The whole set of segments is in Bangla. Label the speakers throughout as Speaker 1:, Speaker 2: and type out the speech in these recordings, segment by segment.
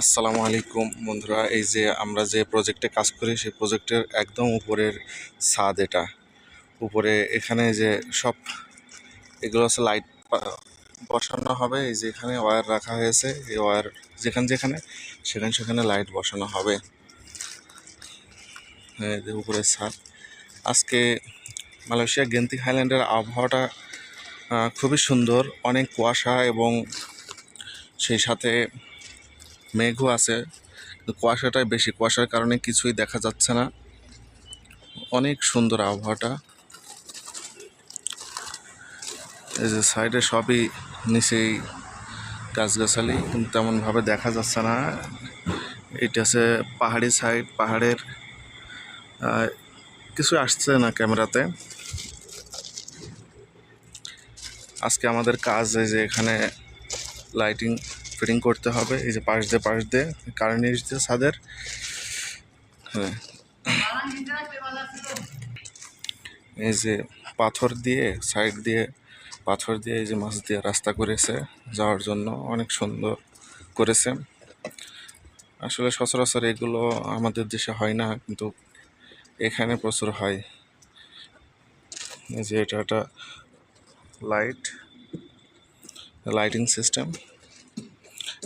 Speaker 1: আসসালামু আলাইকুম বন্ধুরা, এই যে আমরা যে প্রজেক্টে কাজ করি, সেই প্রজেক্টের একদম উপরের ছাদ এটা। উপরে এখানে যে সব এগুলো হচ্ছে লাইট বসানো হবে, এই যে এখানে ওয়্যার রাখা হয়েছে, এই ওয়্যার যেখানে যেখানে, সেখানে সেখানে লাইট বসানো হবে। উপরের ছাদ। আজকে মালয়েশিয়া গেন্তি হাইল্যান্ডের আবহাওয়াটা খুবই সুন্দর, অনেক কুয়াশা এবং সেই সাথে মেঘও আছে কুয়াশাটাই বেশি। কুয়াশার কারণে কিছুই দেখা যাচ্ছে না। অনেক সুন্দর আবহাওয়াটা। এই যে সাইডে সবই নিচেই গাছগাছালি, কিন্তু তেমনভাবে দেখা যাচ্ছে না। এটা আছে পাহাড়ি সাইড, পাহাড়ের কিছু আসছে না ক্যামেরাতে। আজকে আমাদের কাজ এই যে এখানে লাইটিং ফিটিং করতে হবে। এই যে পাশ দিয়ে পাশ দিয়ে কারেন্ট এসছে ছাদের হ্যাঁ। এই যে পাথর দিয়ে সাইড দিয়ে, পাথর দিয়ে এই যে মাছ দিয়ে রাস্তা করেছে, যাওয়ার জন্য অনেক সুন্দর করেছে। আসলে সচরাচর এগুলো আমাদের দেশে হয় না, কিন্তু এখানে প্রচুর হয়। এই যে এটা একটা লাইট লাইটিং সিস্টেম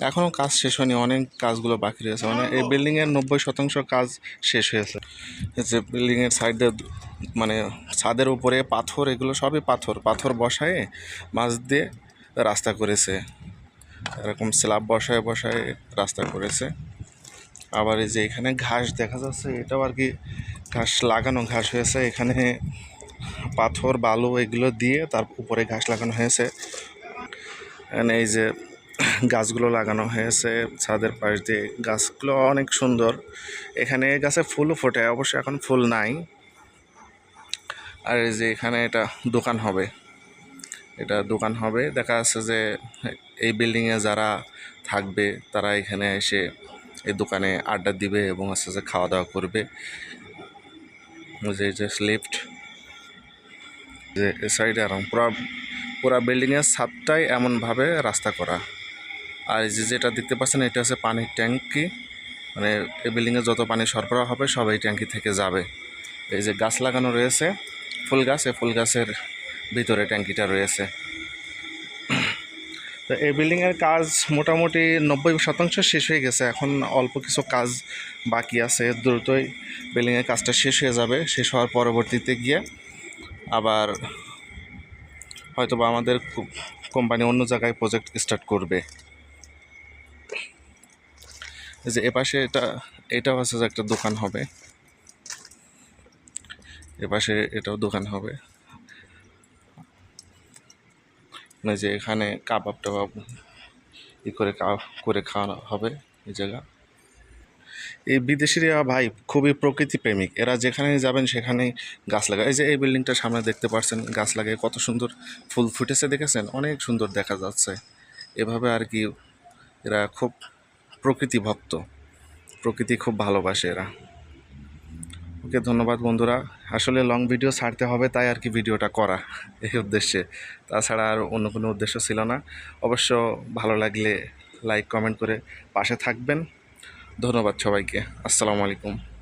Speaker 1: এখনও কাজ শেষ হয়নি অনেক কাজগুলো বাকি রয়েছে। মানে এই বিল্ডিংয়ের নব্বই শতাংশ কাজ শেষ হয়েছে। যে বিল্ডিংয়ের সাইডে মানে ছাদের উপরে পাথর এগুলো সবই পাথর। পাথর বসায় মাছ দিয়ে রাস্তা করেছে। এরকম স্ল্যাব বসায় বসায় রাস্তা করেছে। আবার এই যে এখানে ঘাস দেখা যাচ্ছে এটাও আর কি ঘাস লাগানো ঘাস হয়েছে। এখানে পাথর বালু এগুলো দিয়ে তার উপরে ঘাস লাগানো হয়েছে। এই যে গাছগুলো লাগানো হয়েছে, ছাদের পাশ দিয়ে। গাছগুলো অনেক সুন্দর। এখানে গাছে ফুলও ফোটে, অবশ্য এখন ফুল নাই। আর এই যে এখানে এটা দোকান হবে। এটা দোকান হবে। দেখা যাচ্ছে যে এই বিল্ডিংয়ে যারা থাকবে, তারা এখানে এসে এই দোকানে আড্ডা দিবে এবং আস্তে আস্তে খাওয়া দাওয়া করবে। যে যে লিফট। যে সাইডে আর পুরা পুরা বিল্ডিংয়ের ছাদটাই এমনভাবে রাস্তা করা। আর এই যে যেটা দেখতে পাচ্ছেন, এটা হচ্ছে পানির ট্যাঙ্কি। মানে এই বিল্ডিংয়ে যত পানি সরবরাহ হবে, সব এই ট্যাঙ্কি থেকে যাবে। এই যে গাছ লাগানো রয়েছে, ফুল গাছ, এই ফুল গাছের ভিতরে ট্যাঙ্কিটা রয়েছে। তো এই বিল্ডিংয়ের কাজ মোটামুটি নব্বই শতাংশ শেষ হয়ে গেছে। এখন অল্প কিছু কাজ বাকি আছে। দ্রুতই বিল্ডিংয়ের কাজটা শেষ হয়ে যাবে। শেষ হওয়ার পরবর্তীতে গিয়ে আবার হয়তো বা আমাদের কোম্পানি অন্য জায়গায় প্রজেক্ট স্টার্ট করবে। এই যে এপাশে এটা, এটাও আছে যে একটা দোকান হবে। এপাশে এটাও দোকান হবে। মানে যে এখানে কাবাব টাবাব ই করে করে খাওয়ানো হবে এই জায়গা। এই বিদেশিরা ভাই খুবই প্রকৃতি প্রেমিক। এরা যেখানে যাবেন সেখানেই গাছ লাগায়। এই যে এই বিল্ডিংটার সামনে দেখতে পাচ্ছেন গাছ লাগায় কত সুন্দর ফুল ফুটেছে, দেখেছেন? অনেক সুন্দর দেখা যাচ্ছে। এভাবে আর কি এরা খুব প্রকৃতি ভক্ত। প্রকৃতি খুব ভালোবাসে এরা। ওকে ধন্যবাদ বন্ধুরা। আসলে লং ভিডিও ছাড়তে হবে, তাই আর কি ভিডিওটা করা এই উদ্দেশ্যে। তাছাড়া আর অন্য কোনো উদ্দেশ্য ছিল না। অবশ্য ভালো লাগলে লাইক কমেন্ট করে পাশে থাকবেন। ধন্যবাদ সবাইকে। আসসালামু আলাইকুম।